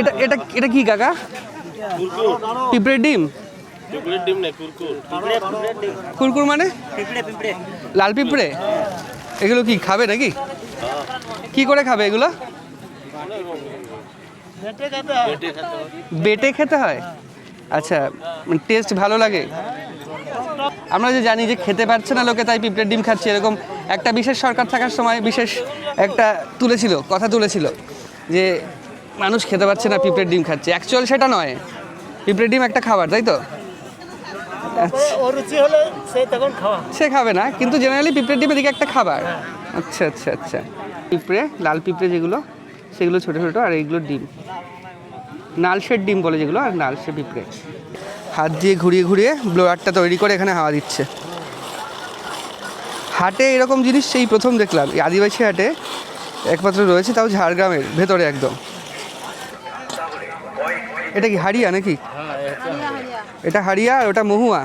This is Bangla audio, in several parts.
এটা এটা এটা কি কাকা? পিঁপড়ের ডিম? কুরকুর। মানে? লাল পিঁপড়ে? এগুলো কি খাবে নাকি? কি করে খাবে এগুলো? বেটে খেতে হয়। বেটে খেতে হয়। আচ্ছা টেস্ট ভালো লাগে। আমরা যে জানি যে খেতে পারছে না লোকে তাই পিঁপড়ের ডিম খাচ্ছে। এরকম একটা বিশেষ সরকার থাকার সময় বিশেষ একটা তুলেছিল কথা তুলেছিল যে মানুষ খেতে পারছে না পিঁপড়ের ডিম খাচ্ছে। অ্যাকচুয়াল সেটা নয়। পিঁপড়ের ডিম একটা খাবার তাই তো? সে খাবে না কিন্তু জেনারেলি পিঁপড়ের ডিম এদিকে একটা খাবার। আচ্ছা আচ্ছা আচ্ছা। পিঁপড়ে লাল পিঁপড়ে যেগুলো সেগুলো ছোটো ছোটো আর এইগুলো ডিম। নালসের ডিম বলে যেগুলো আর নালসে পিঁপড়ে। হাত দিয়ে ঘুরিয়ে ঘুরিয়ে ব্লোয়ারটা তৈরি করে এখানে হাওয়া দিচ্ছে। হাটে এরকম জিনিস সেই প্রথম দেখলাম। এই আদিবাসী হাটে একমাত্র রয়েছে তাও ঝাড়গ্রামের ভেতরে একদম। এটা কি হাড়িয়া নাকি? এটা হাড়িয়া আর ওটা মহুয়া?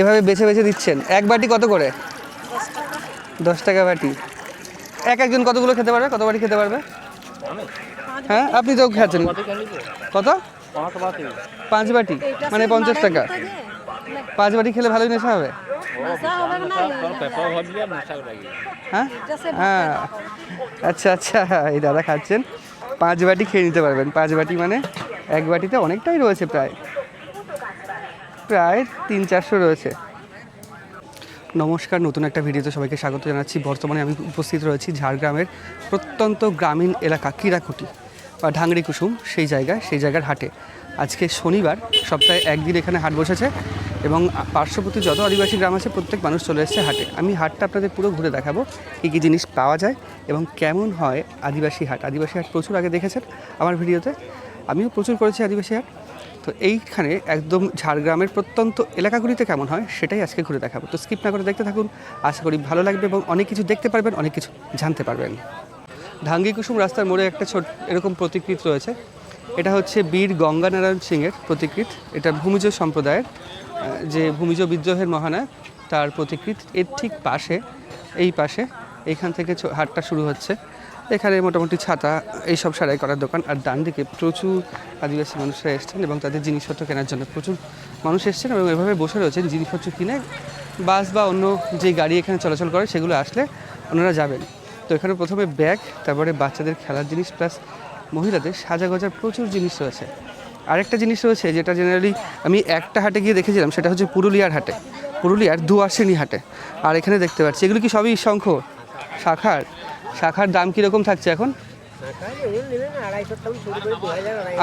এভাবে বেছে বেছে দিচ্ছেন। এক বাটি কত করে? দশ টাকা বাটি। এক একজন কতগুলো খেতে পারবে? কত বাটি খেতে পারবে? হ্যাঁ আপনি তো খাচ্ছেন কত? পাঁচ বাটি। মানে পঞ্চাশ টাকা। পাঁচ বাটি খেলে ভালোই নেশা হবে? হ্যাঁ? হ্যাঁ। আচ্ছা আচ্ছা। এই দাদা খাচ্ছেন। পাঁচ বাটি খেয়ে নিতে পারবেন। পাঁচ বাটি মানে এক বাটিতে অনেকটাই রয়েছে প্রায়। প্রায় তিন চারশো রয়েছে। নমস্কার, নতুন একটা ভিডিওতে সবাইকে স্বাগত জানাচ্ছি। বর্তমানে আমি উপস্থিত রয়েছি ঝাড়গ্রামের প্রত্যন্ত গ্রামীণ এলাকা কিরাকুটি বা ঢাংরি কুসুম, সেই জায়গায়, সেই জায়গার হাটে। আজকে শনিবার, সপ্তাহে একদিন এখানে হাট বসেছে। এবং পার্শ্ববর্তী যত আদিবাসী গ্রাম আছে, প্রত্যেক মানুষ চলে এসেছে হাটে। আমি হাটটা আপনাদের পুরো ঘুরে দেখাবো, কী কী জিনিস পাওয়া যায় এবং কেমন হয় আদিবাসী হাট। আদিবাসী হাট প্রচুর আগে দেখেছেন আমার ভিডিওতে। আমিও প্রচুর করেছি আদিবাসী হাট। তো এইখানে একদম ঝাড়গ্রামের প্রত্যন্ত এলাকাগুলিতে কেমন হয় সেটাই আজকে ঘুরে দেখাবো। তো স্কিপ না করে দেখতে থাকুন। আশা করি ভালো লাগবে এবং অনেক কিছু দেখতে পারবেন, অনেক কিছু জানতে পারবেন। ঢাঙ্গি কুসুম রাস্তার মোড়ে একটা ছোট এরকম প্রতিকৃত রয়েছে। এটা হচ্ছে বীর গঙ্গানারায়ণ সিংয়ের প্রতিকৃত। এটা ভূমিজ সম্প্রদায়ের যে ভূমিজ বিদ্রোহের মহানায়ক, তার প্রতিকৃত এর ঠিক পাশে, এই পাশে এইখান থেকে হাটটা শুরু হচ্ছে। এখানে মোটামুটি ছাতা, এইসব সারাই করার দোকান, আর ডান দিকে প্রচুর আদিবাসী মানুষরা এসছেন এবং তাদের জিনিসপত্র কেনার জন্য প্রচুর মানুষ এসছেন এবং এভাবে বসে রয়েছেন জিনিসপত্র কিনে, বাস বা অন্য যে গাড়ি এখানে চলাচল করে সেগুলো আসলে ওনারা যাবেন। তো এখানে প্রথমে ব্যাগ, তারপরে বাচ্চাদের খেলার জিনিস, প্লাস মহিলাদের সাজা গজার প্রচুর জিনিস রয়েছে। আরেকটা জিনিস রয়েছে যেটা জেনারেলি আমি একটা হাটে গিয়ে দেখেছিলাম সেটা হচ্ছে পুরুলিয়ার হাটে। পুরুলিয়ার দুয়াশিনী হাটে। আর এখানে দেখতে পাচ্ছি এগুলো কি সবই শঙ্খ? শাখার? শাখার দাম কীরকম থাকছে এখন?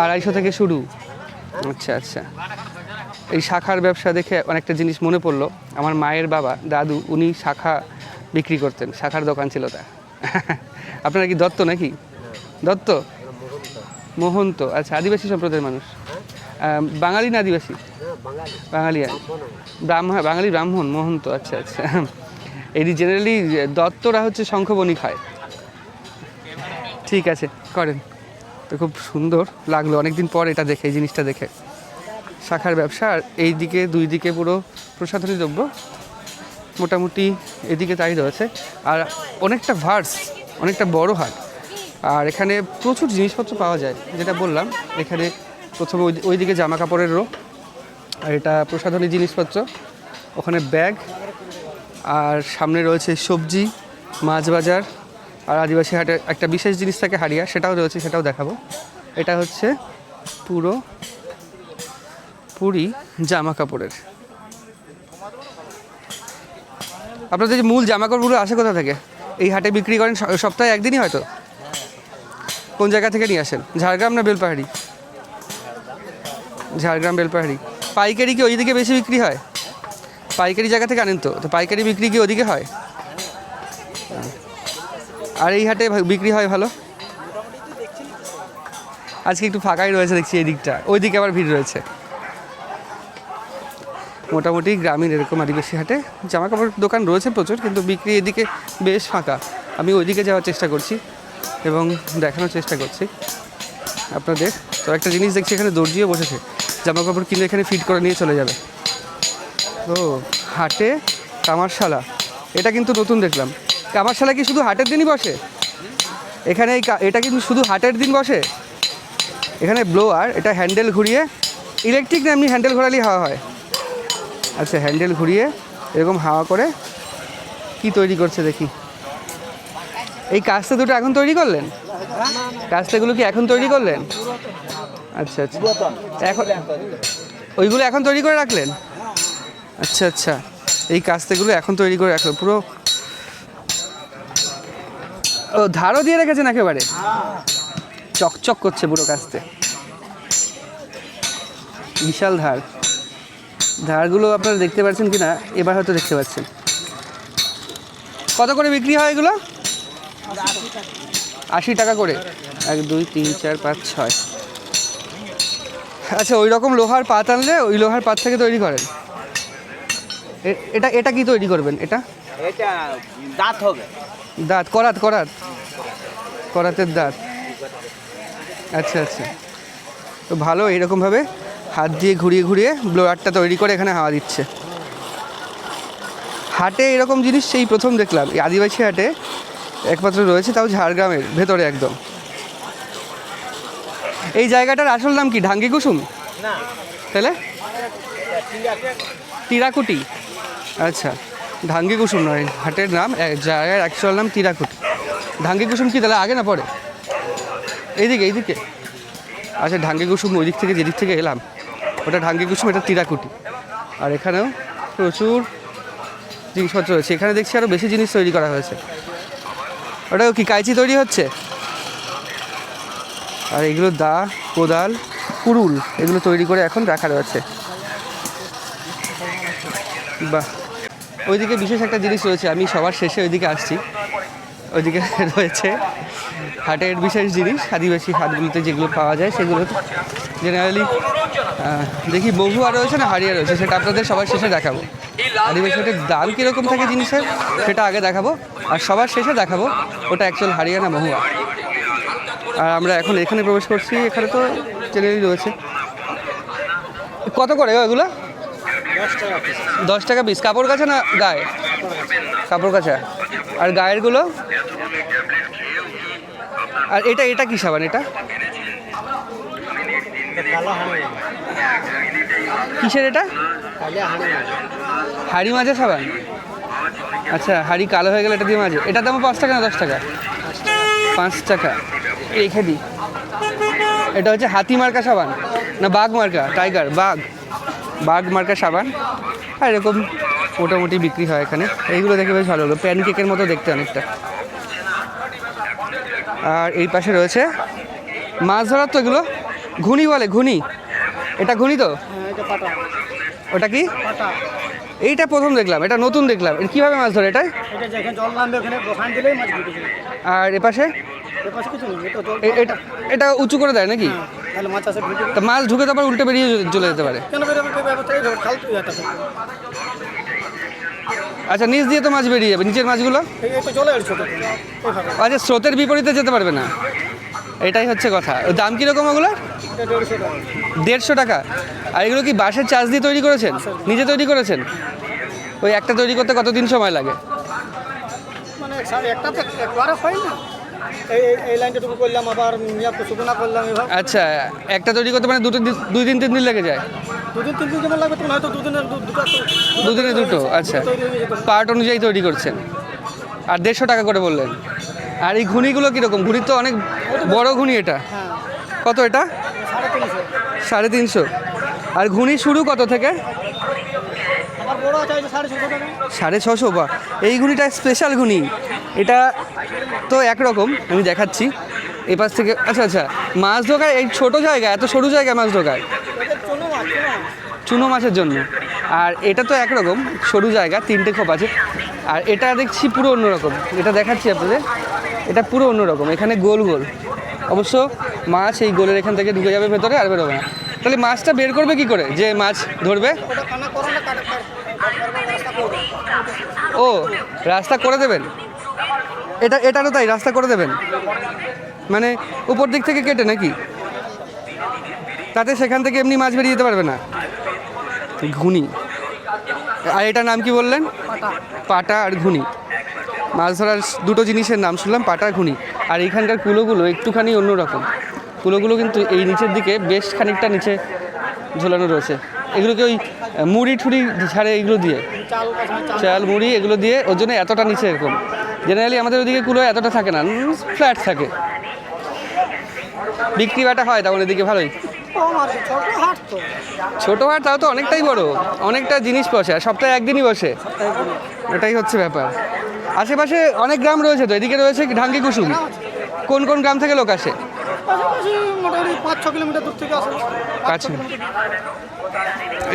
আড়াইশো থেকে শুরু। আচ্ছা আচ্ছা। এই শাখার ব্যবসা দেখে অনেকটা জিনিস মনে পড়ল। আমার মায়ের বাবা দাদু উনি শাখা বিক্রি করতেন। শাখার দোকান ছিল তা আপনারা কি দত্ত নাকি? দত্ত? মোহন্ত আচ্ছা আদিবাসী সম্প্রদায়ের মানুষ। বাঙালি না আদিবাসী? বাঙালি। ব্রাহ্মণ বাঙালি ব্রাহ্মণ মহন্ত আচ্ছা আচ্ছা। এই জেনারেলি দত্তরা হচ্ছে শঙ্খবণিক হয়। ঠিক আছে করেন। তো খুব সুন্দর লাগল অনেকদিন পর এটা দেখে এই জিনিসটা দেখে। শাখার ব্যবসা আর এই দিকে দুই দিকে পুরো প্রসাধনী দ্রব্য মোটামুটি এদিকে তাই রয়েছে আর অনেকটা ভার্স অনেকটা বড় হাট। আর এখানে প্রচুর জিনিসপত্র পাওয়া যায়, যেটা বললাম। এখানে প্রথমে ওই ওইদিকে জামা কাপড়ের রো, আর এটা প্রসাধনী জিনিসপত্র, ওখানে ব্যাগ, আর সামনে রয়েছে সবজি, মাছ বাজার, আর আদিবাসী হাটে একটা বিশেষ জিনিস থাকে হারিয়া সেটাও রয়েছে, সেটাও দেখাবো। এটা হচ্ছে পুরো পুরি জামা কাপড়ের আপনাদের যে মূল জামা কাপড়গুলো আসে কোথা থেকে? এই হাটে বিক্রি করেন সপ্তাহে একদিনই হয়তো? কোন জায়গা থেকে নিয়ে আসেন? ঝাড়গ্রাম না বেলপাহাড়ি? ঝাড়গ্রাম, বেলপাহাড়ি। পাইকারি কি ওইদিকে বেশি বিক্রি হয়? পাইকারি জায়গা থেকে আনেন তো তো পাইকারি বিক্রি কি ওদিকে হয়? আর এই হাটে বিক্রি হয় ভালো? আজকে একটু ফাঁকাই রয়েছে দেখছি এই দিকটা, ওই দিকে আবার ভিড় রয়েছে। মোটামুটি গ্রামীণ এরকম আদিবাসী হাটে জামা কাপড় দোকান রয়েছে প্রচুর, কিন্তু বিক্রি এদিকে বেশ ফাঁকা। আমি ওইদিকে যাওয়ার চেষ্টা করছি। এবং দেখানোর চেষ্টা করছি আপনাদের। তো একটা জিনিস দেখছি, এখানে দর্জিও বসেছে জামা কাপড় কিনে এখানে ফিট করে নিয়ে চলে যাবে। ও হাটে কামারশালা, এটা কিন্তু নতুন দেখলাম। কামারশালা কি শুধু হাটের দিনই বসে? এখানে এই এটা কিন্তু শুধু হাটের দিন বসে? এখানে ব্লোয়ার এটা হ্যান্ডেল ঘুরিয়ে ইলেকট্রিক না এমনি হ্যান্ডেল ঘোরালেই হাওয়া হয়? আচ্ছা হ্যান্ডেল ঘুরিয়ে এরকম হাওয়া করে কি তৈরি করছে দেখি। এই কাস্তে দুটো এখন তৈরি করলেন? কাজটাগুলো কি এখন তৈরি করলেন? আচ্ছা আচ্ছা। এখন ওইগুলো এখন তৈরি করে রাখলেন? আচ্ছা আচ্ছা। এই কাস্তেগুলো এখন তৈরি করে রাখলেন। পুরো ও, ধারও দিয়ে রেখেছেন একেবারে? চকচক করছে পুরো কাস্তে বিশাল ধার। ধারগুলো আপনারা দেখতে পাচ্ছেন কি না এবার হয়তো দেখতে পাচ্ছেন। কত করে বিক্রি হয় এগুলো? আশি টাকা করে। এক দুই তিন চার পাঁচ ছয়। আচ্ছা ওই রকম লোহার পাত আনলে ওই লোহার পাত থেকে তৈরি করেন? এটা এটা কি তৈরি করবেন এটা? এটা দাঁত হবে। দাঁত করাত করাত। করাতের দাঁত। আচ্ছা আচ্ছা। তো ভালো এরকমভাবে হাত দিয়ে ঘুরিয়ে ঘুরিয়ে ব্লোয়ারটা তৈরি করে এখানে হাওয়া দিচ্ছে। হাটে এরকম জিনিস সেই প্রথম দেখলাম। এই আদিবাসী হাটে একমাত্র রয়েছে তাও ঝাড়গ্রামের ভেতরে একদম। এই জায়গাটার আসল নাম কি? ঢাঙ্গি কুসুম? তাহলে? তিরাকুটি। আচ্ছা ঢাঙ্গি কুসুম নয় হাটের নাম জায়গার অ্যাকচুয়াল নাম তিরাকুটি। ঢাঙ্গি কুসুম কি তাহলে আগে না পরে? এইদিকে এইদিকে। আচ্ছা ঢাঙ্গি কুসুম ওই দিক থেকে যেদিক থেকে এলাম ওটা ঢাঙ্গি কুসুম এটা তিরাকুটি। আর এখানেও প্রচুর জিনিসপত্র রয়েছে। এখানে দেখছি আরও বেশি জিনিস তৈরি করা হয়েছে। ওটাও কি কাইচি তৈরি হচ্ছে? আর এগুলো দা, কোদাল কুড়ুল এগুলো তৈরি করে এখন রাখা রয়েছে। বাহ। ওইদিকে বিশেষ একটা জিনিস রয়েছে, আমি সবার শেষে ওইদিকে আসছি। ওইদিকে রয়েছে হাটের বিশেষ জিনিস, আদিবাসী হাটগুলোতে যেগুলো পাওয়া যায় সেগুলো। জেনারেলি দেখি মহুয়া রয়েছে না হারিয়া রয়েছে, সেটা আপনাদের সবার শেষে দেখাবো। আদিবাসী হাটের দাম কীরকম থাকে জিনিসের, সেটা আগে দেখাবো। আর সবার শেষে দেখাবো, ওটা অ্যাকচুয়াল হারিয়া না মহুয়া। আর আমরা এখন এখানে প্রবেশ করছি, এখানে তো জেনারেলি রয়েছে। কত করে এগুলো? দশ টাকা পিস কাপড় কাচা না গায়ে? কাপড় কাচা আর গায়েরগুলো? আর এটা এটা কি সাবান এটা? কিসের এটা? হাড়ি মাঝে সাবান? আচ্ছা হাড়ি কালো হয়ে গেলে এটা দিয়ে মাঝে। এটার দাম পাঁচ টাকা না দশ টাকা? পাঁচ টাকা। রেখে দিই। এটা হচ্ছে হাতি মার্কা সাবান। না বাঘ মার্কা টাইগার বাঘ। বাঘ মার্কা সাবান। আর এরকম মোটামুটি বিক্রি হয় এখানে। এইগুলো দেখে বেশ ভালো হলো প্যানকেকের মতো দেখতে অনেকটা। আর এই পাশে রয়েছে মাছ ধরার তো এগুলো। ঘুনি বলে ঘুনি। এটা ঘুনি তো? হ্যাঁ ওটা কি? এইটা প্রথম দেখলাম এটা নতুন দেখলাম। কীভাবে মাছ ধরে এটা? আর এপাশে? এটা উঁচু করে দেয় নাকি? হ্যাঁ, মাছ ঢুকে যাবে। তা মাছ ঢুকে তো উল্টে বেরিয়ে চলে যেতে পারে। আচ্ছা নিচ দিয়ে তো মাছ বেরিয়ে যাবে নিচের মাছগুলো? আচ্ছা স্রোতের বিপরীতে যেতে পারবে না। এটাই হচ্ছে কথা। দাম কীরকম ওগুলো এটা দেড়শো টাকা। আর এগুলো কি বাঁশের চার্জ দিয়ে তৈরি করেছেন? নিজে তৈরি করেছেন? ওই একটা তৈরি করতে কতদিন সময় লাগে? মানে আচ্ছা একটা তৈরি করতে মানে দুটো দুই দিন তিন দিন লেগে যায়? দুদিন দুটো আচ্ছা। পার্ট অনুযায়ী তৈরি করছেন। আর দেড়শো টাকা করে বললেন। আর এই ঘুনিগুলো কীরকম? ঘুনির তো অনেক বড় ঘুনি এটা। হ্যাঁ। কত এটা? সাড়ে তিনশো। আর ঘুনি শুরু কত থেকে? সাড়ে ছশো বা। এই ঘুনিটা স্পেশাল ঘুনি এটা তো একরকম, আমি দেখাচ্ছি। এপাশ থেকে আচ্ছা আচ্ছা। মাছ ঢোকায় এই ছোটো জায়গা, এত সরু জায়গায় মাছ ঢোকায়। চুনো মাছের জন্য। আর এটা তো একরকম, সরু জায়গা, তিনটে খোপ আছে। আর এটা দেখছি পুরো অন্যরকম। এটা দেখাচ্ছি আপনাদের। এটা পুরো অন্যরকম। এখানে গোল গোল। অবশ্য মাছ এই গোলের এখান থেকে ঢুকে যাবে ভেতরে আর বেরোবে না। তাহলে মাছটা বের করবে কি করে? যে মাছ ধরবে? ও রাস্তা করে দেবেন? এটা এটারও তাই রাস্তা করে দেবেন? মানে উপর দিক থেকে কেটে নাকি? তাতে সেখান থেকে এমনি মাছ বেরিয়ে যেতে পারবে না? ঘুনি আর এটার নাম কি বললেন? পাটা। আর ঘুনি মাছ ধরার দুটো জিনিসের নাম শুনলাম পাটা আর ঘুনি আর এখানকার কুলোগুলো একটুখানি অন্যরকম। কুলোগুলো কিন্তু এই নিচের দিকে বেশ খানিকটা নিচে ঝোলানো রয়েছে। এগুলোকে ওই মুড়ি ঠুড়ি ছাড়ে এগুলো দিয়ে। চাল, মুড়ি এগুলো দিয়ে ওর জন্য এতটা নিচে এরকম। জেনারেলি আমাদের ওদিকে কুলো এতটা থাকে না ফ্ল্যাট থাকে। বিক্রি বাটা হয় তখন এদিকে ভালোই। ছোট হাট তাও তো অনেকটাই বড়, অনেকটা জিনিস বসে সপ্তাহে একদিনই বসে। এটাই হচ্ছে ব্যাপার। আশেপাশে অনেক গ্রাম রয়েছে তো, এদিকে রয়েছে ঢাঙ্গি কুসুম। কোন কোন গ্রাম থেকে লোক আসে? মোটামুটি পাঁচ ছ কিলোমিটার দূর থেকে আসে কাছে।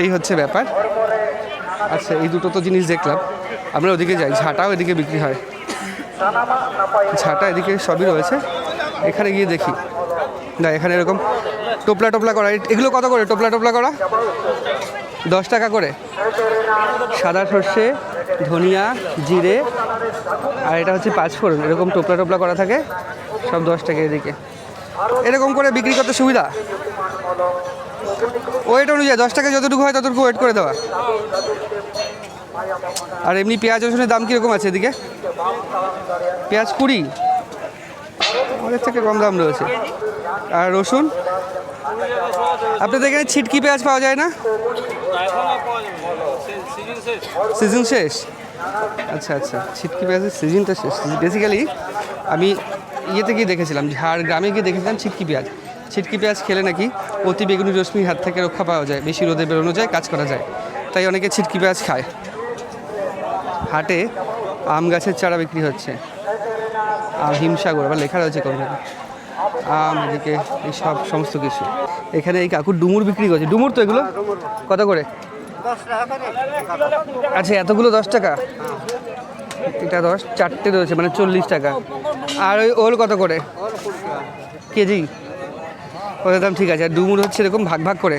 এই হচ্ছে ব্যাপার। আচ্ছা এই দুটো তো জিনিস দেখলাম। আমরা ওদিকে যাই। ঝাঁটাও এদিকে বিক্রি হয়। ঝাঁটা এদিকে সবই রয়েছে। এখানে গিয়ে দেখি। না এখানে এরকম টোপলা টোপলা করা। এগুলো কত করে? টোপলা টোপলা করা? দশ টাকা করে। সাদা সর্ষে ধনিয়া জিরে আর এটা হচ্ছে পাঁচফোড়ন। এরকম টোপলা টোপলা করা থাকে। সব দশ টাকা এদিকে। এরকম করে বিক্রি করতে সুবিধা? ওয়েট অনুযায়ী, দশ টাকা যতটুকু হয় ততটুকু ওয়েট করে দেওয়া। আর এমনি পেঁয়াজ, রসুনের দাম কীরকম আছে এদিকে? পেঁয়াজ কুড়ি। আমাদের থেকে কম দাম রয়েছে। আর রসুন? আপনাদের এখানে ছিটকি পেঁয়াজ পাওয়া যায় না? সিজন শেষ? আচ্ছা আচ্ছা। ছিটকি পেঁয়াজের সিজনটা শেষ। বেসিক্যালি আমি ইয়েতে গিয়ে দেখেছিলাম ঝাড় গ্রামে গিয়ে দেখেছিলাম ছিটকি পেঁয়াজ। ছিটকি পেঁয়াজ খেলে নাকি অতি বেগুনি রশ্মির হাত থেকে রক্ষা পাওয়া যায় বেশি রোদে বেরোনো যায় কাজ করা যায়। তাই অনেকে ছিটকি পেঁয়াজ খায়। হাটে আম গাছের চারা বিক্রি হচ্ছে। আর হিমসাগর আবার লেখা রয়েছে কোন আম এদিকে এই সব সমস্ত কিছু। এখানে এই কাকুর ডুমুর বিক্রি করছে। ডুমুর তো এগুলো? কত করে। আচ্ছা এতগুলো দশ টাকা? এটা দশ চারটে রয়েছে মানে চল্লিশ টাকা। আর ওই ওল কত করে? কেজি? ওদের দাম ঠিক আছে আর ডুমুর হচ্ছে এরকম ভাগ ভাগ করে।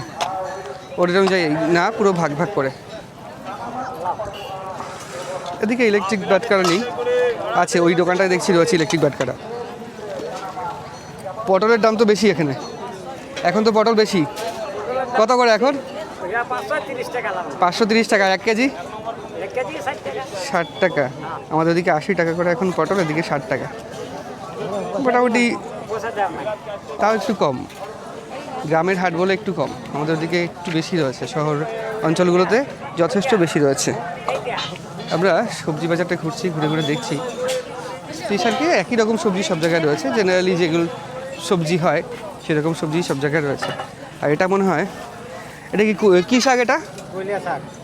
ওটার অনুযায়ী না পুরো ভাগ ভাগ করে। এদিকে ইলেকট্রিক বাটকারা নেই। আছে ওই দোকানটায় দেখছি রয়েছে ইলেকট্রিক বাটকারা। পটলের দাম তো বেশি এখানে। এখন তো পটল বেশি। কত করে এখন? পাঁচশো তিরিশ টাকা এক কেজি? ষাট টাকা। আমাদের ওদিকে আশি টাকা করে এখন পটল এদিকে ষাট টাকা। মোটামুটি তাও একটু কম। গ্রামের হাট বলে একটু কম। আমাদের ওদিকে একটু বেশি রয়েছে। শহর অঞ্চলগুলোতে যথেষ্ট বেশি রয়েছে। আমরা সবজি বাজারটা ঘুরছি ঘুরে ঘুরে দেখছি। স্পেশাল কি? একই রকম সবজি সব জায়গায় রয়েছে। জেনারেলি যেগুলো সবজি হয় সেরকম সবজি সব জায়গায় রয়েছে। আর এটা মনে হয় এটা কি কু- শাক এটা?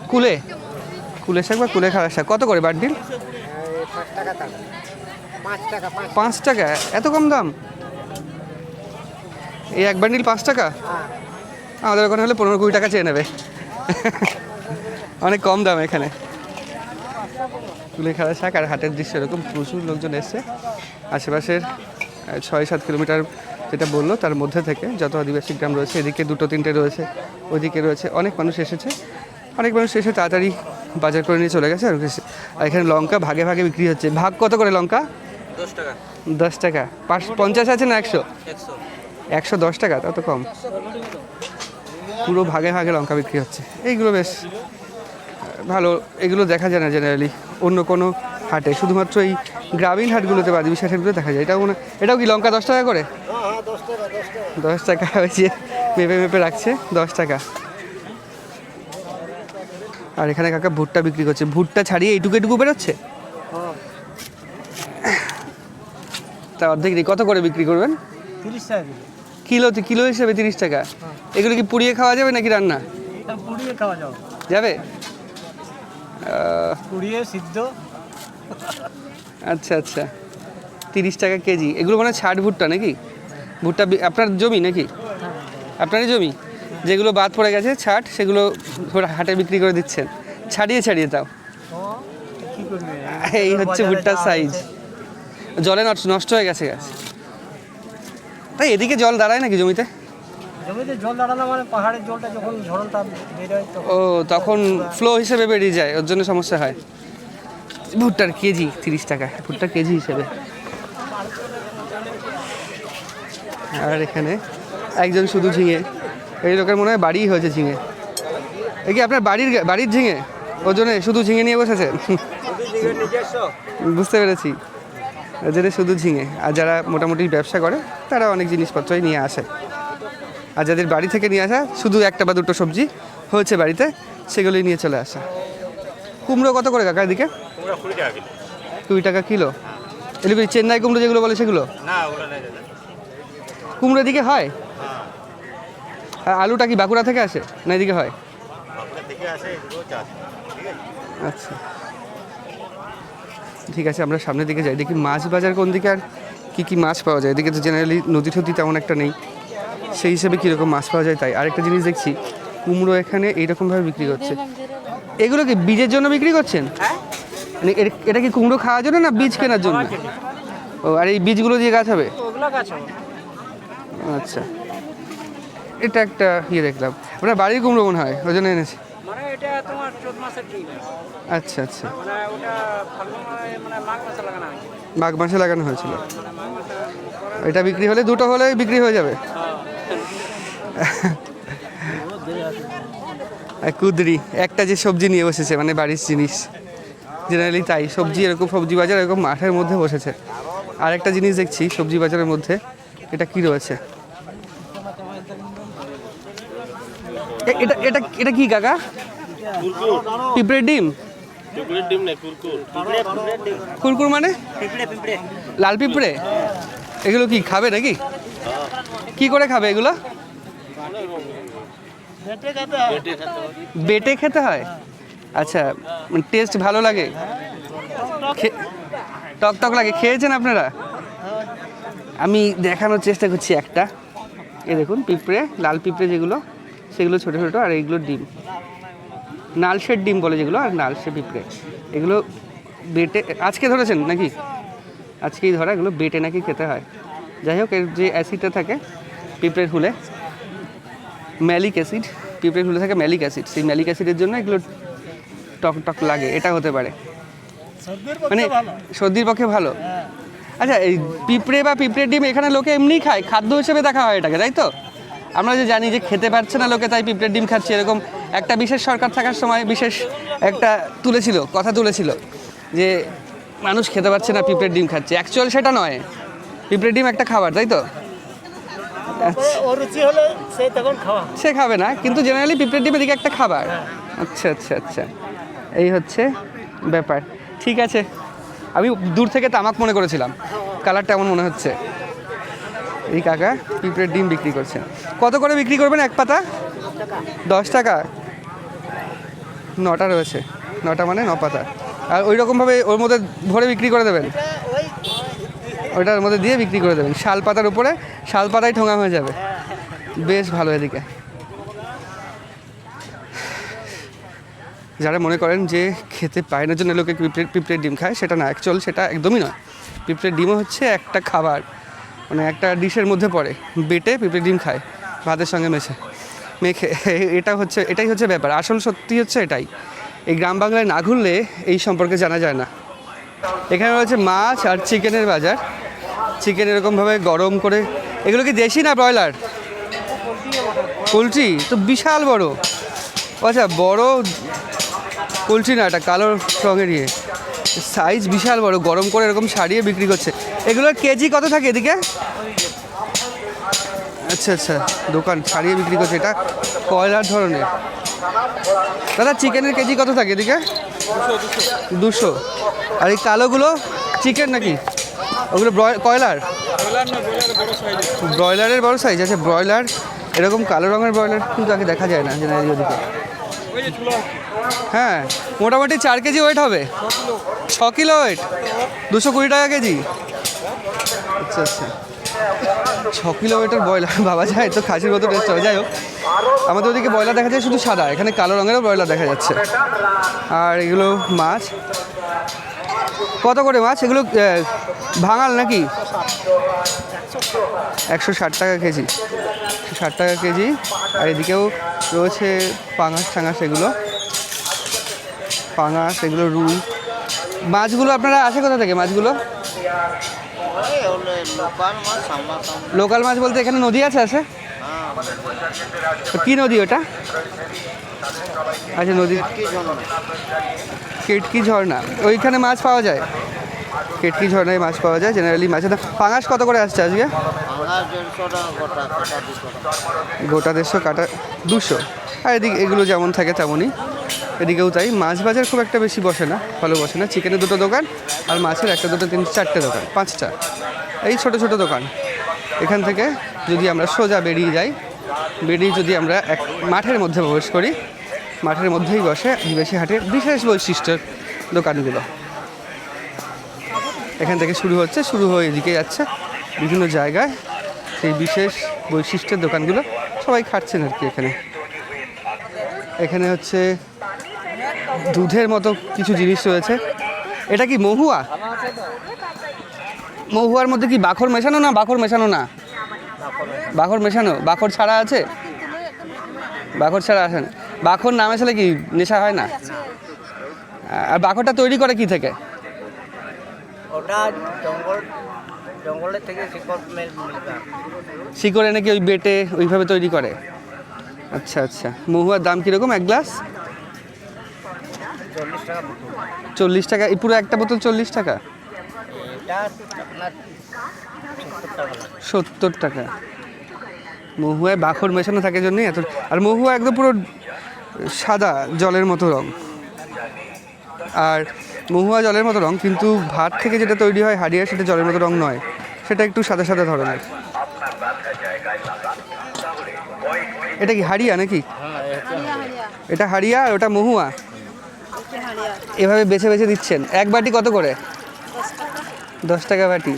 কুলে? কুলে শাক বা কুলে খাড়া শাক? কত করে বাড্ডিল পাঁচ টাকা এত কম দাম? এই এক বান্ডিল পাঁচ টাকা? আমাদের ওখানে হলে পনেরো কুড়ি টাকা চেয়ে নেবে। অনেক কম দাম এখানে। কুলেখাড়া শাক আর হাটের দৃশ্য এরকম প্রচুর লোকজন এসছে। আশেপাশের ছয় সাত কিলোমিটার যেটা বলল, তার মধ্যে থেকে যত আদিবাসী গ্রাম রয়েছে, এদিকে দুটো তিনটে রয়েছে ওইদিকে রয়েছে, অনেক মানুষ এসেছে। অনেক মানুষ এসে তাড়াতাড়ি বাজার করে নিয়ে চলে গেছে আর এখানে লঙ্কা ভাগে ভাগে বিক্রি হচ্ছে। ভাগ কত করে লঙ্কা? দশ টাকা। দশ টাকা। পাঁচ পঞ্চাশ আছে না একশো? একশো। দশ টাকা তা তো কম। পুরো ভাগে ভাগে লঙ্কা বিক্রি হচ্ছে। এইগুলো বেশ ভালো। এগুলো দেখা যায় না জেনারেলি অন্য কোনো হাটে। শুধুমাত্র এই গ্রামীণ হাটগুলোতে বা আদিবাসী হাটগুলো দেখা যায়। এটাও মনে এটাও কি লঙ্কা দশ টাকা করে? হ্যাঁ হ্যাঁ দশ টাকা দশ মেপে মেপে রাখছে। দশ টাকা। আর এখানে কাকা ভুট্টা বিক্রি করছে। ভুট্টা ছাড়িয়ে এইটুকু এটুকু বেরোচ্ছে? তা অর্ধেক। কত করে বিক্রি করবেন? তিরিশ টাকা দিলে কিলো কিলো হিসেবে তিরিশ টাকা। এগুলো কি পুড়িয়ে খাওয়া যাবে নাকি রান্না? পুড়িয়ে খাওয়া যাবে। যাবে? পুড়িয়ে সিদ্ধ। আচ্ছা আচ্ছা। তিরিশ টাকা কেজি। এগুলো মানে ছাট ভুট্টা নাকি? ভুট্টা আপনার জমি নাকি? আপনারই জমি? যেগুলো বাদ পড়ে গেছে ছাট সেগুলো হাটে বিক্রি করে দিচ্ছেন। ছাড়িয়ে ছাড়িয়ে তাও এই হচ্ছে ভুট্টার সাইজ জলে নষ্ট- হয়ে গেছে গাছ। তাই এদিকে জল দাঁড়ায় নাকি জমিতে? জমিতে জল দাঁড়ানো মানে পাহাড়ের জলটা যখন ঝড়ন তাপ বেরোয় ও তখন ফ্লো হিসেবে বেরিয়ে যায় ওর জন্য সমস্যা হয়। ভুট্টার কেজি তিরিশ টাকা ভুট্টার কেজি হিসেবে। আর এখানে একজন শুধু ঝিঙে। এই লোকের মনে হয় বাড়িই হয়েছে ঝিঙে। এ কি আপনার বাড়ির বাড়ির ঝিঙে? ওজনে শুধু ঝিঙে নিয়ে বসেছে? বুঝতে পেরেছি। এদের শুধু ঝিঙে। আর যারা মোটামুটি ব্যবসা করে তারা অনেক জিনিসপত্রই নিয়ে আসে। আর যাদের বাড়ি থেকে নিয়ে আসা শুধু একটা বা দুটো সবজি হয়েছে বাড়িতে সেগুলোই নিয়ে চলে আসা। কুমড়ো কত করে কাকা এদিকে? কুড়ি টাকা কিলো। এগুলো চেন্নাই কুমড়ো যেগুলো বলে সেগুলো? কুমড়ো এদিকে হয়? আলুটা কি বাঁকুড়া থেকে আসে? না এদিকে হয়? আচ্ছা। ঠিক আছে আমরা সামনের দিকে যাই। দেখি মাছ বাজার কোন দিকে আর কী কী মাছ পাওয়া যায়। এদিকে তো জেনারেলি নদী টদী তেমন একটা নেই। সেই হিসেবে কীরকম মাছ পাওয়া যায় তাই। আরেকটা জিনিস দেখছি কুমড়ো এখানে এইরকমভাবে বিক্রি করছে। এগুলো কি বীজের জন্য বিক্রি করছেন? মানে এর- এটা কি কুমড়ো খাওয়ার জন্য না বীজ কেনার জন্য? ও আর এই বীজগুলো দিয়ে গাছ হবে। আচ্ছা। এটা একটা ইয়ে দেখলাম। আপনার বাড়ির কুমড়ো মনে হয় ওই জন্য এনেছি। মানে এটা তোমার চোদ্দ মাসের ডিম। আচ্ছা আচ্ছা। মানে ওটা মানে মাঘ মাসে লাগানো হয় মাঘ মাসে লাগানো হয়েছিল। মাসে এটা বিক্রি হলে দুটো হলে বিক্রি হয়ে যাবে। কুদরি একটা যে সবজি নিয়ে বসেছে মানে বাড়ির জিনিস। জেনারেলি তাই সবজি এরকম সবজি বাজার এরকম মাঠের মধ্যে বসেছে। আর একটা জিনিস দেখছি সবজি বাজারের মধ্যে এটা কি রয়েছে? এটা এটা এটা কি, কাকা? পিঁপড়ের ডিম? কুরকুর মানে? লাল পিঁপড়ে? এগুলো কি, খাবে নাকি? কি করে খাবে এগুলো? বেটে খেতে হয়? আচ্ছা টেস্ট ভালো লাগে? টক টক লাগে, খেয়েছেন আপনারা? আমি দেখানোর চেষ্টা করছি একটা। এ দেখুন, পিঁপড়ে, লাল পিঁপড়ে যেগুলো। সেগুলো ছোটো ছোটো আর এইগুলো ডিম। নালসের ডিম বলে যেগুলো আর নালসে পিঁপড়ে। এগুলো বেটে আজকে ধরেছেন নাকি? আজকেই ধরা এগুলো বেটে নাকি খেতে হয়। যাই হোক এর যে অ্যাসিডটা থাকে পিঁপড়ের হুলে ম্যালিক অ্যাসিড পিঁপড়ের হুলে থাকে ম্যালিক অ্যাসিড সেই ম্যালিক অ্যাসিডের জন্য এগুলো টক টক লাগে এটা হতে পারে। মানে সর্দির পক্ষে ভালো। আচ্ছা এই পিঁপড়ে বা পিঁপড়ের ডিম এখানে লোকে এমনিই খায়। খাদ্য হিসেবে দেখা হয় এটাকে তাই তো? আমরা যে জানি যে খেতে পারছে না লোকে তাই পিঁপড়ের ডিম খাচ্ছে। এরকম একটা বিশেষ সরকার থাকার সময় বিশেষ একটা তুলেছিল কথা তুলেছিল যে মানুষ খেতে পারছে না পিঁপড়ের ডিম খাচ্ছে। অ্যাকচুয়াল সেটা নয়। পিঁপড়ের ডিম একটা খাবার তাই তো? সে খাবে না কিন্তু জেনারেলি পিঁপড়ের ডিম এদিকে একটা খাবার। আচ্ছা আচ্ছা আচ্ছা। এই হচ্ছে ব্যাপার। ঠিক আছে। আমি দূর থেকে তামাক মনে করেছিলাম। কালারটা এমন মনে হচ্ছে। এই কাকা পিঁপড়ের ডিম বিক্রি করছেন। কত করে বিক্রি করবেন এক পাতা? দশ টাকা। নটা রয়েছে। নটা মানে ন পাতা। আর ওই রকমভাবে ওর মধ্যে ভরে বিক্রি করে দেবেন? ওইটার মধ্যে দিয়ে বিক্রি করে দেবেন। শাল পাতার উপরে, শাল পাতায় ঠোঙা হয়ে যাবে। বেশ ভালো এদিকে। যারা মনে করেন যে খেতে পায় না জন্য লোকে পিঁপড়ে পিঁপড়ের ডিম খায়, সেটা না। অ্যাকচুয়াল সেটা একদমই নয়। পিঁপড়ের ডিমও হচ্ছে একটা খাবার। মানে একটা ডিশের মধ্যে পড়ে। বেটে পিঁপড়ের ডিম খায়, ভাতের সঙ্গে মেশে। মেখে, এটা হচ্ছে, এটাই হচ্ছে ব্যাপার। আসল সত্যি হচ্ছে এটাই। এই গ্রাম বাংলায় না ঘুরলে এই সম্পর্কে জানা যায় না। এখানে রয়েছে মাছ আর চিকেনের বাজার। চিকেন এরকমভাবে গরম করে, এগুলো কি দেশি না ব্রয়লার? পোলট্রি তো বিশাল বড়। আচ্ছা বড় পোলট্রি না, এটা কালো রঙের ইয়ে। সাইজ বিশাল বড়, গরম করে এরকম সারিয়ে বিক্রি করছে। এগুলোর কেজি কত থাকে এদিকে? আচ্ছা আচ্ছা দোকান ছাড়িয়ে বিক্রি করছে এটা কয়লার ধরনের? দাদা চিকেনের কেজি কত থাকে এদিকে? দুশো। আর এই কালোগুলো চিকেন নাকি? ওগুলো কয়লার? ব্রয়লারের বড় সাইজ আছে ব্রয়লার এরকম কালো রঙের ব্রয়লার কিন্তু আগে দেখা যায় না জেনারেলি হ্যাঁ মোটামুটি চার কেজি ওয়েট হবে। ছ কিলো। ওয়েট দুশো কুড়ি টাকা কেজি। আচ্ছা আচ্ছা। ছ কিলো ওয়েটের ব্রয়লার। বাবা যায়, তো খাসির মতো টেস্ট হবে। যাই হোক, আমাদের ওদিকে ব্রয়লার দেখা যায় শুধু সাদা, এখানে কালো রঙেরও ব্রয়লার দেখা যাচ্ছে। আর এগুলো মাছ। কত করে মাছ? এগুলো ভাঙাল নাকি? একশো ষাট টাকা কেজি। ষাট টাকা কেজি। আর এদিকেও রয়েছে পাঙাশ টাঙাশ এগুলো। পাঙাশ, এগুলো রুই। মাছগুলো আপনারা আসে কোথা থেকে, মাছগুলো? লোকাল মাছ বলতে এখানে নদী আছে আছে? কী নদী ওটা? আচ্ছা নদী। কেটকি ঝর্ণা। ওইখানে মাছ পাওয়া যায়? কেটকি ঝর্ণায় মাছ পাওয়া যায় জেনারেলি মাছের পাঙাশ কত করে আসছে আজকে? গোটা দেড়শো কাটা, দুশো। আর এদিকে, এগুলো যেমন থাকে তেমনই। এদিকেও তাই। মাছ বাজার খুব একটা বেশি বসে না, ভালো বসে না। চিকেনের দুটো দোকান, আর মাছের একটা দুটো, তিন, চারটে দোকান, পাঁচটা। এই ছোট ছোট দোকান। এখান থেকে যদি আমরা সোজা বেরিয়ে যাই, বেরিয়ে যদি আমরা এক মাঠের মধ্যে প্রবেশ করি, মাঠের মধ্যেই বসে আদিবাসী হাটের বিশেষ বৈশিষ্ট্যের দোকানগুলো। এখান থেকে শুরু হচ্ছে, শুরু হয়ে এদিকে যাচ্ছে বিভিন্ন জায়গায় সেই বিশেষ বৈশিষ্ট্যের দোকানগুলো। সবাই খাচ্ছেন আর কি এখানে। এখানে হচ্ছে দুধের মতো কিছু জিনিস রয়েছে। এটা কি মহুয়া? মহুয়ার মধ্যে কি বাখর মেশানো না বাখর মেশানো না? বাখর মেশানো? বাখর ছাড়া আছে? বাখর ছাড়া আছে না। বাখর না মেশালে কি নেশা হয় না? আর বাখরটা তৈরি করে কি থেকে? ওটা জঙ্গল জঙ্গলের থেকে শিকড় শিকড় এনে কি ওই বেটে ওইভাবে তৈরি করে? আচ্ছা আচ্ছা। মহুয়ার দাম কীরকম এক গ্লাস? চল্লিশ টাকা। এই পুরো একটা বোতল চল্লিশ টাকা? সত্তর টাকা। মহুয়ায় বাখর মেশানো থাকে জন্যই এত আর মহুয়া একদম পুরো সাদা জলের মতো রং। আর মহুয়া জলের মতো রং কিন্তু ভাত থেকে যেটা তৈরি হয় হাড়িয়া সেটা জলের মতো রং নয়। সেটা একটু সাদা সাদা ধরনের। এটা কি হাড়িয়া নাকি? এটা হাড়িয়া আর ওটা মহুয়া। এভাবে বেছে বেছে দিচ্ছেন। এক বাটি কত করে? দশ টাকা বাটি।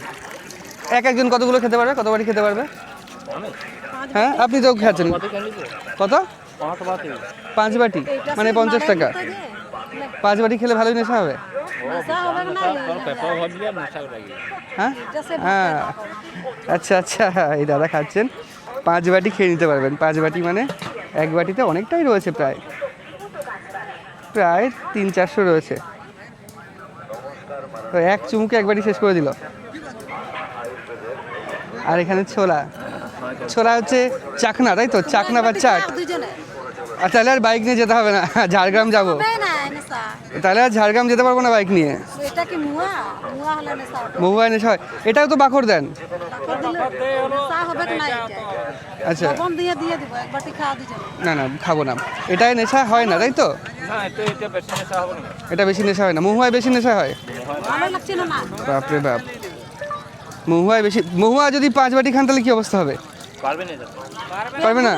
এক একজন কতগুলো খেতে পারবে? কত বাটি খেতে পারবে? হ্যাঁ আপনি তো খাচ্ছেন। কত? পাঁচ বাটি। মানে পঞ্চাশ টাকা। পাঁচ বাটি খেলে ভালোই নেশা হবে। হ্যাঁ? হ্যাঁ। আচ্ছা আচ্ছা। এই দাদা খাচ্ছেন। পাঁচ বাটি খেয়ে নিতে পারবেন। পাঁচ বাটি মানে এক বাটিতে অনেকটাই রয়েছে প্রায়। প্রায় তিন চারশো রয়েছে। তো এক চুমুকে একবারই শেষ করে দিল। আর এখানে ছোলা। ছোলা হচ্ছে চাকনা তাই তো? চাকনা বা চাট। আর তাহলে আর বাইক নিয়ে যেতে হবে না ঝাড়গ্রাম যাব। তাহলে আর ঝাড়গ্রাম যেতে পারব না বাইক নিয়ে? হলে নেশা হয়। এটাও তো বাখর দেন। আচ্ছা। না না খাব না। এটাই নেশা হয় না তাই তো? এটা বেশি নেশা হয় না। মহুয়ায় বেশি নেশা হয়? ভালো লাগছে না না বাপরে বাপ। মহুয়ায় বেশি মহুয়া যদি পাঁচ বাটি খান তাহলে কি অবস্থা হবে? পারবে না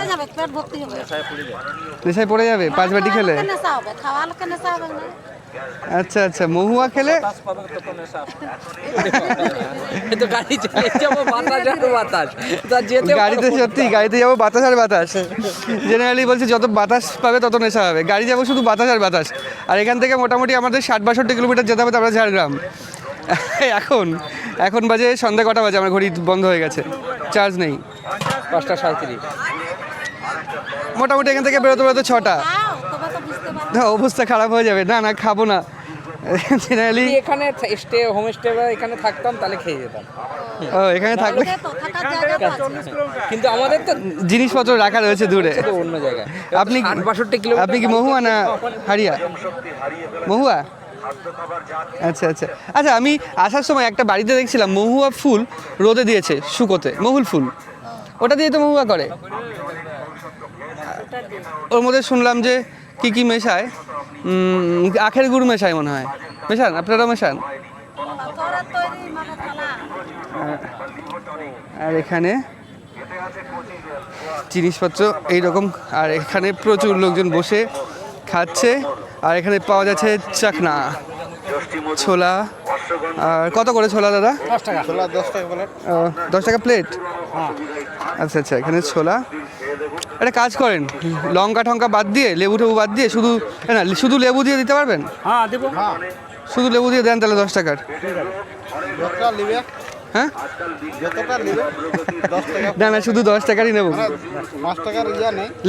নেশায় পড়ে যাবে পাঁচ বাটি খেলে? আচ্ছা আচ্ছা মহুয়া খেলে? গাড়িতে সত্যি গাড়িতে যাব বাতাস আর বাতাস। জেনারেলি বলছে যত বাতাস পাবে তত নেশা হবে। গাড়ি যাব শুধু বাতাস আর বাতাস। আর এখান থেকে মোটামুটি আমাদের ষাট বাষট্টি কিলোমিটার যেতে হবে তারপরে ঝাড়গ্রাম। এখন এখন বাজে সন্ধ্যা কটা বাজে আমার ঘড়ি বন্ধ হয়ে গেছে। চার্জ নেই। পাঁচটা সাঁত্রিশ মোটামুটি এখান থেকে বেরোতে বেরোতে ছটা খাও তবে তো বুঝতে পারবে না, অবস্থা খারাপ হয়ে যাবে। না না খাব না। জেনারেলি এখানে স্টে হোম স্টে বা এখানে থাকতাম তাহলে খেয়ে যেতাম। ও এখানে থাকলে ওকে তো থাকার জায়গা তো আছে। কিন্তু আমাদের তো জিনিসপত্র রাখা রয়েছে দূরে। অন্য জায়গায়। আপনি বাষট্টি কিলোমিটার আপনি কি মহুয়া না হারিয়া? মহুয়া? আচ্ছা আচ্ছা। আচ্ছা আমি আসার সময় একটা বাড়িতে দেখছিলাম মহুয়া ফুল রোদে দিয়েছে শুকোতে মহুল ফুল। ওটা দিয়ে তো মহুয়া করে। ওর মধ্যে শুনলাম যে কি কি মেশায়? আখের গুড় মেশায় মনে হয়। মেশান? আপনারা মেশান? আর এখানে জিনিসপত্র এইরকম আর এখানে প্রচুর লোকজন বসে খাচ্ছে আর এখানে পাওয়া যাচ্ছে চাকনা ছোলা। আর কত করে ছোলা দাদা? দশ টাকা। দশ টাকা দশ টাকা প্লেট? আচ্ছা আচ্ছা এখানে ছোলা। একটা কাজ করেন লঙ্কা ঠঙ্কা বাদ দিয়ে লেবু টেবু বাদ দিয়ে শুধু না শুধু লেবু দিয়ে দিতে পারবেন? হ্যাঁ দেবো। হ্যাঁ। শুধু লেবু দিয়ে দেন তাহলে দশ টাকার। হ্যাঁ? না না শুধু দশ টাকারই নেব।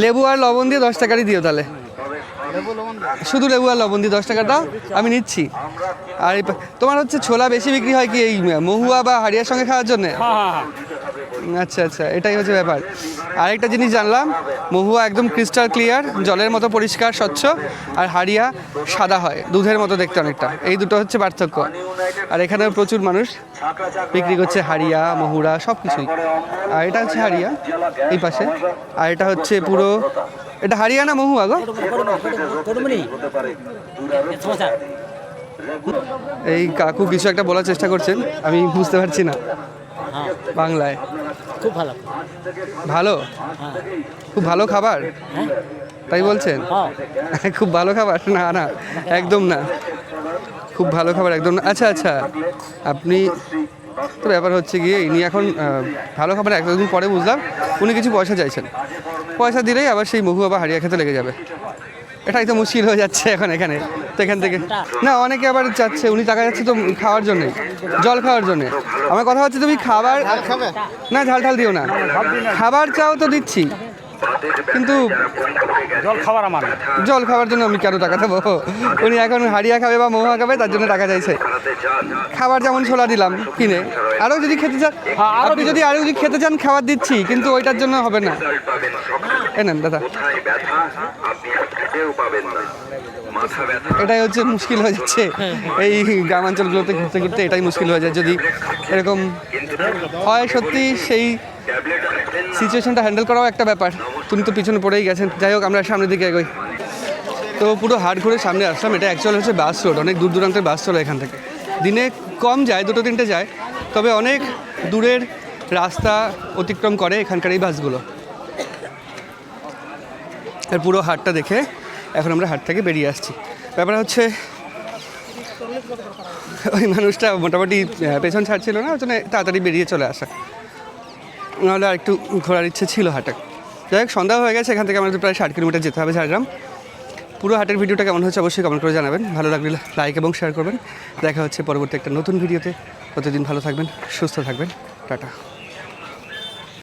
লেবু আর লবণ দিয়ে দশ টাকারই দিও তাহলে। শুধু লেবু আর লবণ দিয়ে দশ টাকা দাও আমি নিচ্ছি। আর তোমার হচ্ছে ছোলা বেশি বিক্রি হয় কি এই মহুয়া বা হাড়িয়ার সঙ্গে খাওয়ার জন্য? আচ্ছা আচ্ছা এটাই হচ্ছে ব্যাপার। আরেকটা জিনিস জানলাম, মহুয়া একদম ক্রিস্টাল ক্লিয়ার জলের মতো পরিষ্কার, স্বচ্ছ, আর হাড়িয়া সাদা হয়, দুধের মতো দেখতে অনেকটা। এই দুটো হচ্ছে পার্থক্য। আর এখানে প্রচুর মানুষ বিক্রি করছে হাড়িয়া, মহুরা সব কিছুই আর এটা হচ্ছে হাড়িয়া, এই পাশে। আর এটা হচ্ছে পুরো, এটা হাড়িয়া না মহুয়া গো? এই কাকু কিছু একটা বলার চেষ্টা করছেন, আমি বুঝতে পারছি না। বাংলায়। খুব ভালো। ভালো? খুব ভালো খাবার? তাই বলছেন? খুব ভালো খাবার? না না একদম না। খুব ভালো খাবার একদম না। আচ্ছা আচ্ছা। আপনি তো ব্যাপার হচ্ছে গিয়ে ইনি এখন ভালো খাবার একদিন পরে বুঝলাম উনি কিছু পয়সা চাইছেন। পয়সা দিলেই আবার সেই মহু আবার হারিয়া খেতে লেগে যাবে। এটাই তো মুশকিল হয়ে যাচ্ছে এখন এখানে। তো এখান থেকে। না অনেকে আবার চাচ্ছে উনি টাকা যাচ্ছে তো খাওয়ার জন্যে জল খাওয়ার জন্যে। আমার কথা হচ্ছে তুমি খাবার না ঝাল ঢাল দিও না। খাবার চাও তো দিচ্ছি। কিন্তু জল খাবার আমার জল খাওয়ার জন্য আমি কেন টাকা দেবো? উনি এখন হাড়িয়া খাবে বা মোহা খাবে তার জন্য টাকা চাইছে। খাবার যেমন ছোলা দিলাম কিনে। আরও যদি খেতে চান আপনি যদি আরও যদি খেতে চান খাবার দিচ্ছি কিন্তু ওইটার জন্য হবে না। এ নেন দাদা। এটাই হচ্ছে মুশকিল হয়ে যাচ্ছে। এই গ্রামাঞ্চলগুলোতে ঘুরতে ঘুরতে এটাই মুশকিল হয়ে যায়। যদি এরকম হয় সত্যি সেই সিচুয়েশনটা হ্যান্ডেল করাও একটা ব্যাপার। তুমি তো পিছনে পড়েই গেছেন। যাই হোক, আমরা সামনের দিকে এগোই। তো পুরো হাট ঘুরে সামনে আসলাম। এটা অ্যাকচুয়াল হচ্ছে বাস রোড অনেক দূর দূরান্তের বাস চলে এখান থেকে। দিনে কম যায়, দুটো তিনটে যায়। তবে অনেক দূরের রাস্তা অতিক্রম করে এখানকার এই বাসগুলো আর পুরো হাটটা দেখে এখন আমরা হাট থেকে বেরিয়ে আসছি। ব্যাপার হচ্ছে, ওই মানুষটা মোটামুটি পেছন ছাড়ছিল না, ওই জন্য তাড়াতাড়ি বেরিয়ে চলে আসা। নাহলে আর একটু ঘোরার ইচ্ছে ছিল হাটে। যাই হোক, সন্ধ্যা হয়ে গেছে, এখান থেকে আমাদের প্রায় ষাট কিলোমিটার যেতে হবে ঝাড়গ্রাম। পুরো হাটের ভিডিওটা কেমন হচ্ছে অবশ্যই কমেন্ট করে জানাবেন। ভালো লাগলে লাইক এবং শেয়ার করবেন। দেখা হচ্ছে পরবর্তী একটা নতুন ভিডিওতে। প্রতিদিন ভালো থাকবেন, সুস্থ থাকবেন। টাটা।